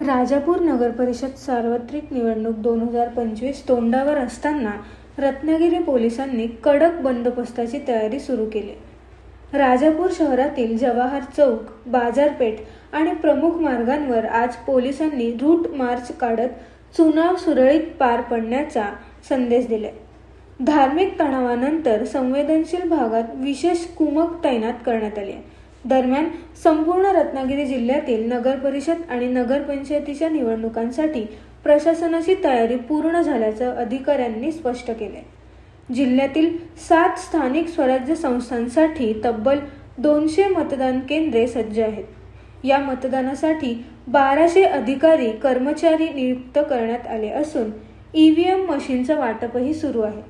राजापूर नगरपरिषद सार्वत्रिक निवडणूक दोन हजार पंचवीस तोंडावर असताना रत्नागिरी पोलिसांनी कडक बंदोबस्ताची तयारी सुरू केली. राजापूर शहरातील जवाहर चौक बाजारपेठ आणि प्रमुख मार्गांवर आज पोलिसांनी रूट मार्च काढत चुनाव सुरळीत पार पडण्याचा संदेश दिले. धार्मिक तणावानंतर संवेदनशील भागात विशेष कुमक तैनात करण्यात आली. आहे दरम्यान संपूर्ण रत्नागिरी जिल्ह्यातील नगरपरिषद आणि नगरपंचायतीच्या निवडणुकांसाठी प्रशासनाची तयारी पूर्ण झाल्याचं अधिकाऱ्यांनी स्पष्ट केले जिल्ह्यातील सात स्थानिक स्वराज्य संस्थांसाठी तब्बल दोनशे मतदान केंद्रे सज्ज आहेत. या मतदानासाठी बाराशे अधिकारी कर्मचारी नियुक्त करण्यात आले असून ईव्हीएम मशीनचं वाटपही सुरू आहे.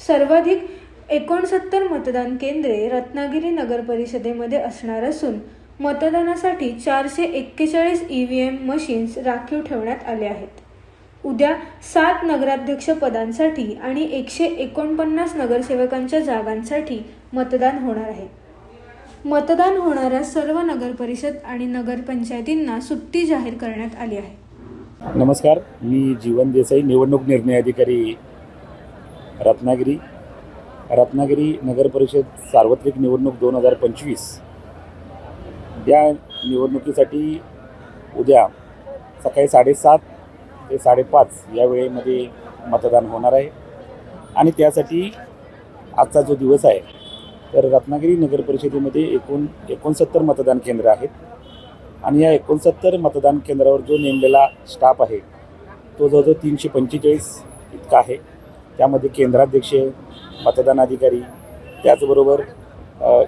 सर्वाधिक एकोणसत्तर मतदान केंद्रे रत्नागिरी नगर परिषदेमध्ये असणार असून मतदानासाठी चारशे एक्केचाळीस ई व्ही एम मशीन्स राखीव ठेवण्यात आले आहेत. उद्या सात नगराध्यक्ष पदांसाठी आणि एकशे एकोणपन्नास नगरसेवकांच्या जागांसाठी मतदान होणार आहे. मतदान होणाऱ्या सर्व नगरपरिषद आणि नगरपंचायतींना सुट्टी जाहीर करण्यात आली आहे. नमस्कार मी जीवन देसाई निवडणूक निर्णय अधिकारी रत्नागिरी. रत्नागिरी नगरपरिषद सार्वत्रिक निवडणूक दोन हजार पंचवीस. या निवडणुकीसाठी उद्या सकाळी साडेसात ते साडेपाच या वेळेमध्ये मतदान होणार आहे. आणि त्यासाठी आजचा जो दिवस आहे तर रत्नागिरी नगरपरिषदेमध्ये एकूण एकोणसत्तर मतदान केंद्र आहेत. आणि या एकोणसत्तर मतदान केंद्रावर जो नेमलेला स्टाफ आहे तो जवळजवळ तीनशे पंचेचाळीस इतका आहे. त्यामध्ये केंद्राध्यक्ष मतदान अधिकारी त्याचबरोबर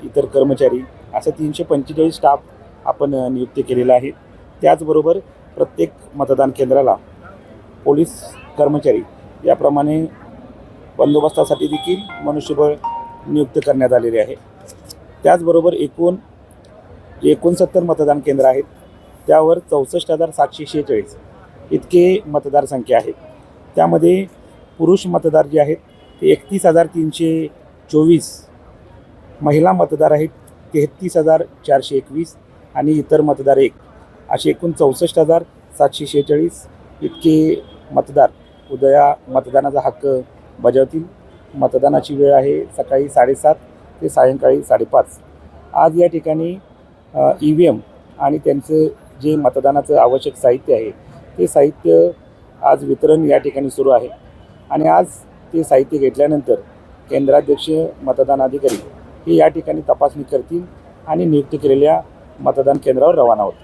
इतर कर्मचारी असं तीनशे पंचेचाळीस स्टाफ आपण नियुक्त केलेला आहे त्याचबरोबर प्रत्येक मतदान केंद्राला पोलीस कर्मचारी याप्रमाणे बंदोबस्तासाठी देखील मनुष्यबळ नियुक्त करण्यात आलेले आहे. त्याचबरोबर एकूण एकोणसत्तर मतदान केंद्र आहेत. त्यावर चौसष्ट हजार सातशे शेहेचाळीस इतके मतदारसंख्या आहे त्यामध्ये पुरुष मतदार जे आहेत ते एकतीस हजार तीनशे चोवीस महिला मतदार आहेत तेहतीस हजार चारशे एकवीस आणि इतर मतदार एक. असे एकूण चौसष्ट हजार सातशे शेहेचाळीस इतके मतदार. उद्या मतदानाचा हक्क बजावतील. मतदानाची वेळ आहे सकाळी साडेसात ते सायंकाळी साडेपाच. आज या ठिकाणी ई व्ही एम आणि त्यांचं जे मतदानाचं आवश्यक साहित्य आहे ते साहित्य आज वितरण या ठिकाणी सुरू आहे. आणि आज ते साहित्य घेतल्यानंतर केंद्राध्यक्ष मतदान अधिकारी हे या ठिकाणी तपासणी करतील आणि नियुक्त केलेल्या मतदान केंद्रावर रवाना होतील.